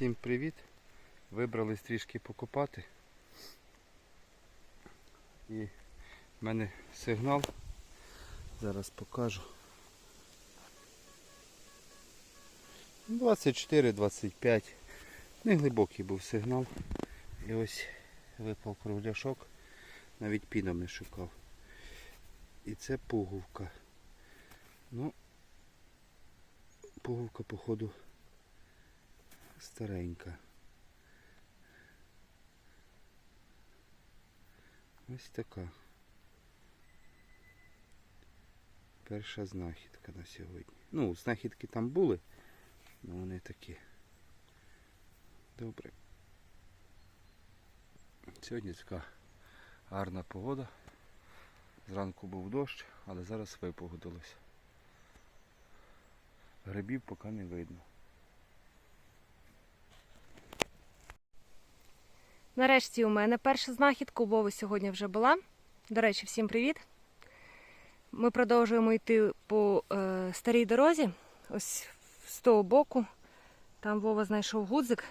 Всім привіт! Вибрались трішки покопати. І в мене сигнал. Зараз покажу. 24-25. Неглибокий був сигнал. І ось випав кругляшок. Навіть піном не шукав. І це пуговка. Ну, пуговка, походу, старенька. Ось така. Перша знахідка на сьогодні. Ну, знахідки там були, але вони такі. Добре. Сьогодні така гарна погода. Зранку був дощ, але зараз випогодилося. Грибів поки не видно. Нарешті у мене перша знахідка у Вови сьогодні вже була. До речі, всім привіт. Ми продовжуємо йти по е, старій дорозі. Ось з того боку. Там Вова знайшов гудзик.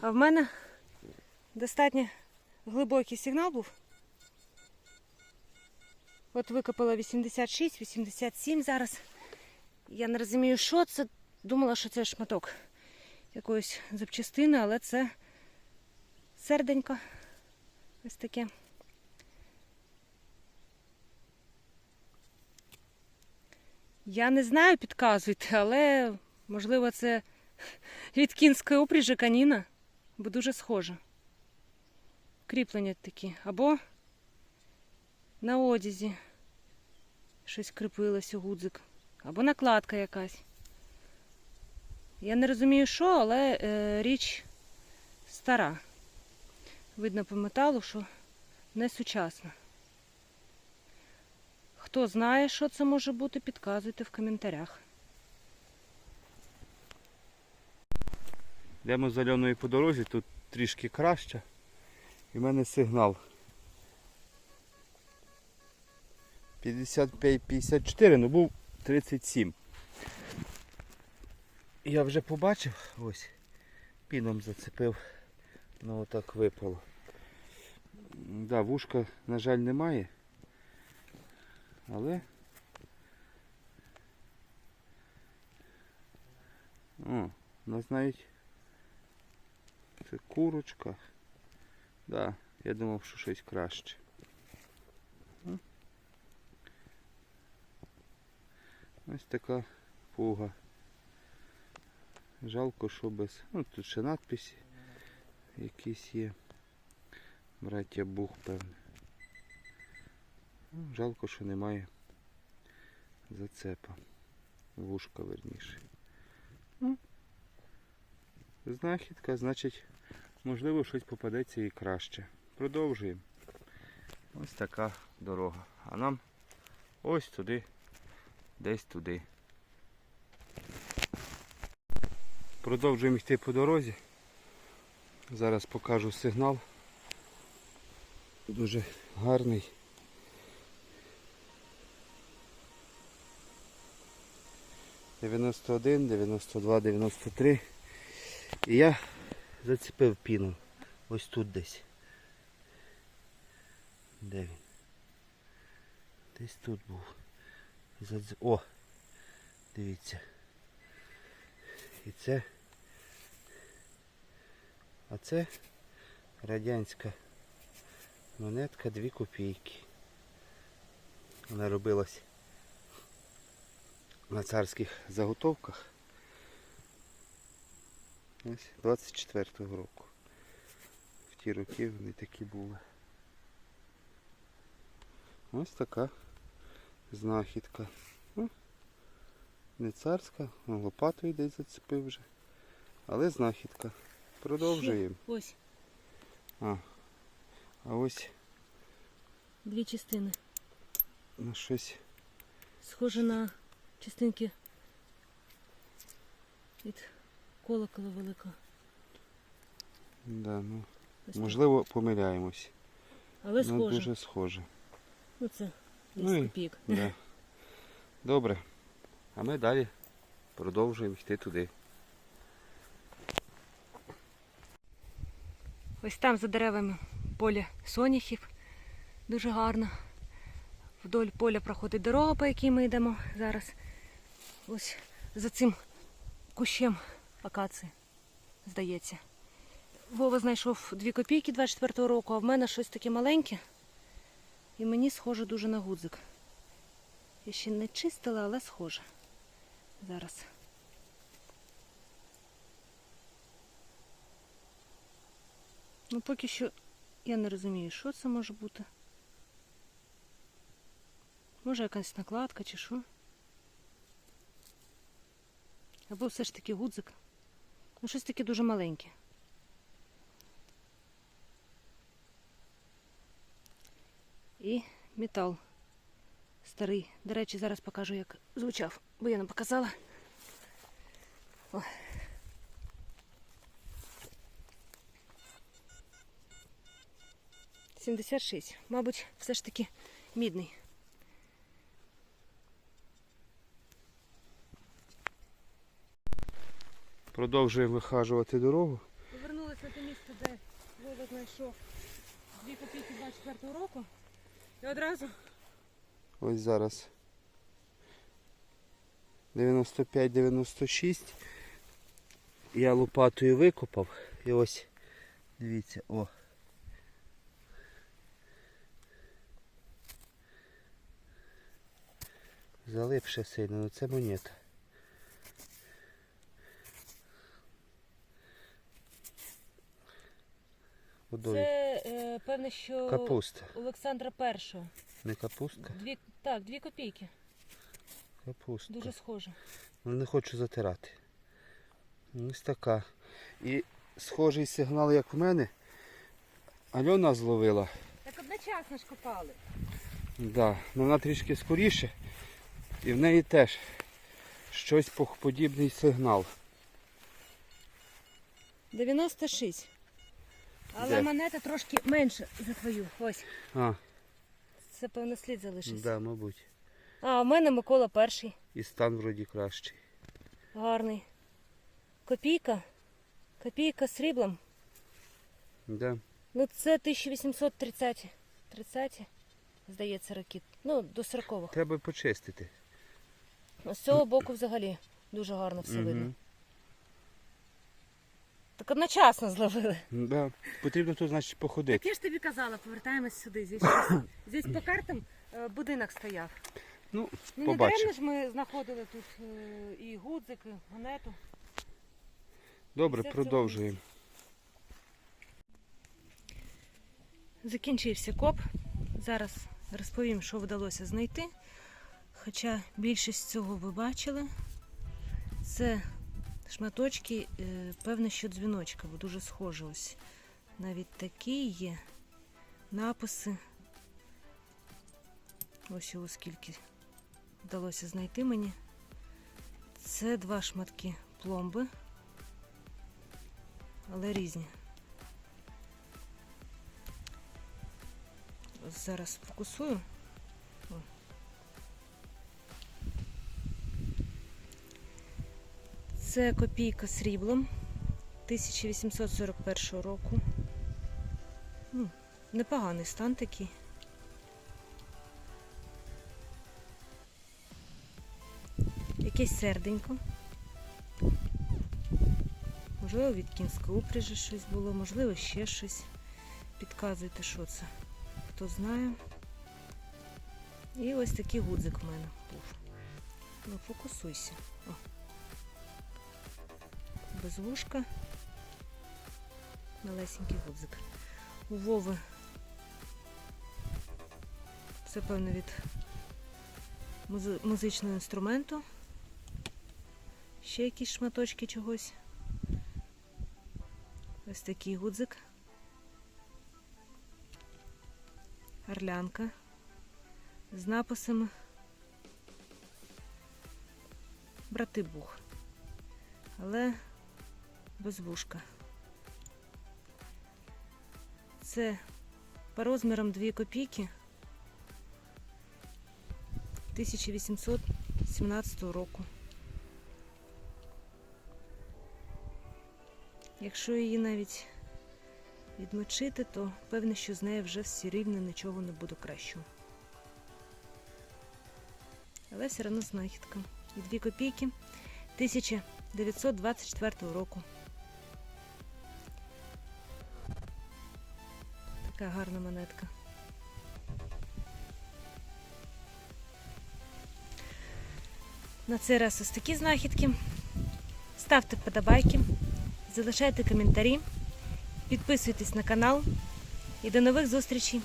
А в мене достатньо глибокий сигнал був. От викопала 86, 87 зараз. Я не розумію, що це. Думала, що це шматок якоїсь запчастини, але це серденько. Ось таке. Я не знаю, підказуйте, але можливо це від кінської упряжі каніна, бо дуже схоже. Кріплення такі. Або на одязі щось кріпилось у гудзик. Або накладка якась. Я не розумію, що, але е, річ стара. Видно по металу, що не сучасна. Хто знає, що це може бути, підказуйте в коментарях. Йдемо з Альоною по дорозі, тут трішки краще. І в мене сигнал. 55-54, ну був 37. Я вже побачив, ось, піном зацепив, ну отак випало. Да, вушка, на жаль, немає. Але. О, нас навіть це курочка. Да, я думав, що щось краще. Ось така пуга. Жалко, що без. Ну, тут ще надписи якісь є. Браття Бух, певне. Ну, жалко, що немає зацепа. Вушка верніше. Ну, знахідка, значить, можливо, щось попадеться і краще. Продовжуємо. Ось така дорога. А нам ось туди, десь туди. Продовжуємо йти по дорозі. Зараз покажу сигнал. Дуже гарний. Дев'яносто один, дев'яносто два, дев'яносто три. І я зацепив піну. Ось тут десь. Де він? Десь тут був. О! Дивіться. І це. А це радянська монетка 2 копійки. Вона робилась на царських заготовках. Ось 24-го року. В ті роки вони такі були. Ось така знахідка. Ну, не царська, лопатою десь зацепив вже. Але знахідка. Продовжуємо. Ось А, а ось дві частини. на щось. Схоже на частинки від колокола великого. Да, ну, Ось можливо, помиляємось. Але Ну, схоже. дуже схоже. Ну це Ну 10 і- копійок. Да. Добре. А ми далі продовжуємо йти туди. Ось там за деревами поле соняхів. Дуже гарно. Вдоль поля проходить дорога, по якій ми йдемо зараз. Ось за цим кущем акації, здається. Вова знайшов 2 копійки 24-го року, а в мене щось таке маленьке. І мені схоже дуже на гудзик. Я ще не чистила, але схоже. Зараз. Ну, поки що я не розумію, що це може бути. Може якась накладка чи що. Або все ж таки гудзик. Ну, щось таке дуже маленьке. І метал старий. До речі, зараз покажу, як звучав, бо я не показала. О. Сімдесят шість. Мабуть, все ж таки мідний. Продовжуємо вихажувати дорогу. Повернулися на те місце, де Вова знайшов дві копійки 24 року. І одразу Ось зараз 95-96. Я лопатою викопав. І ось, дивіться, о. Залипше сильно, ну це монета. Це е, певне, що Капуста. Олександра Першого. Не капустка? Дві, так, дві копійки. Капустка. Дуже схоже. Ну, не хочу затирати. Ось така. І схожий сигнал, як в мене. Альона зловила. Так одночасно ж копали. Да. Ну, вона трішки скоріше. І в неї теж щось подібний сигнал. 96. Але Де? монета трошки менша за твою. Ось. А, Це певно слід залишився. да, мабуть. А, у мене Микола перший. І стан вроді кращий. Гарний. Копійка. Копійка з сріблом. Да. Ну це 1830. 30, здається, роки. Ну, до 40-х. Треба почистити. З цього боку взагалі дуже гарно все видно. Так одночасно зловили. Да. Потрібно тут, значить, походити. Так я ж тобі казала, повертаємось сюди. Здесь, щось- здесь по картам е, будинок стояв. Ну, Ну, не побачимо. даремно ж ми знаходили тут е, і гудзик, і монету. Добре, Все в цьому продовжуємо. Закінчився коп. Зараз розповім, що вдалося знайти. Хоча більшість цього ви бачили. Це шматочки, е, певне, що дзвіночка, бо дуже схоже ось. Навіть такі є написи. Ось його скільки вдалося знайти мені. Це два шматки пломби, але різні. Зараз фокусую. Це копійка сріблом 1841 року. Ну, непоганий стан такий. Якесь серденько. Можливо, від кінської упряжі щось було, можливо, ще щось. Підказуйте, що це хто знає. І ось такий гудзик в мене був. Ну, фокусуйся. О. Без вушка. Малесенький гудзик. У Вови це певно від музичного інструменту. Ще якісь шматочки чогось. Ось такий гудзик. Орлянка з написами Брати Бух. Але без. Це по розмірам 2 копійки 1817 року. Якщо її навіть відмочити, то певне, що з нею вже все рівно нічого не буде кращого. Але все одно знахідка. І 2 копійки 1924 року. Така гарна монетка. На цей раз ось такі знахідки. Ставте вподобайки, залишайте коментарі, підписуйтесь на канал і до нових зустрічей!